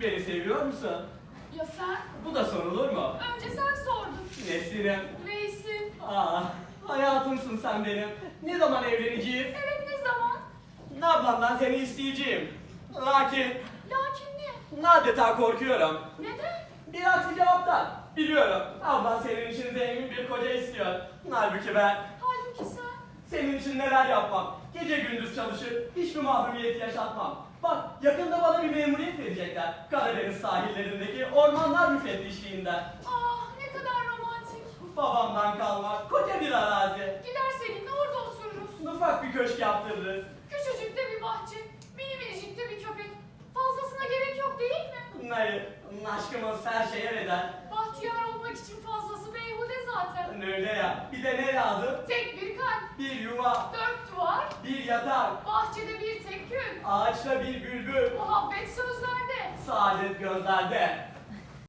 Beni seviyor musun? Ya sen? Bu da sorulur mu? Önce sen sordun. Neslinim. Reisim. Aa, hayatımsın sen benim. Ne zaman evleneceğiz? Evet ne zaman? Ablamdan seni isteyeceğim. Lakin Lakin ne? adeta korkuyorum. Neden? Bir aksi cevaptan. Biliyorum. Ablan senin için zengin bir koca istiyor. Halbuki ben Halbuki sen. senin için neler yapmam. Gece gündüz çalışır, hiçbir mahrumiyeti yaşatmam. Bak yakında bana bir memuriyet Karadeniz sahillerindeki ormanlar müfettişliğinden. Ah ne kadar romantik. Babamdan kalma koca bir arazi. Gider seninle orada otururuz. Ufak bir köşk yaptırırız. Küçücük de bir bahçe. Mini minicik de bir köpek. Fazlasına gerek yok değil mi? Hayır, aşkımız her şeye bedel. Bahtiyar olmak için fazlası beyhude zaten. Öyle ya. Bir de ne lazım? Tek bir kalp, Bir yuva, dört duvar, bir yatak, bahçede bir tek gül. ağaçta bir bülbül, Muhabbet. Saadet gözlerde.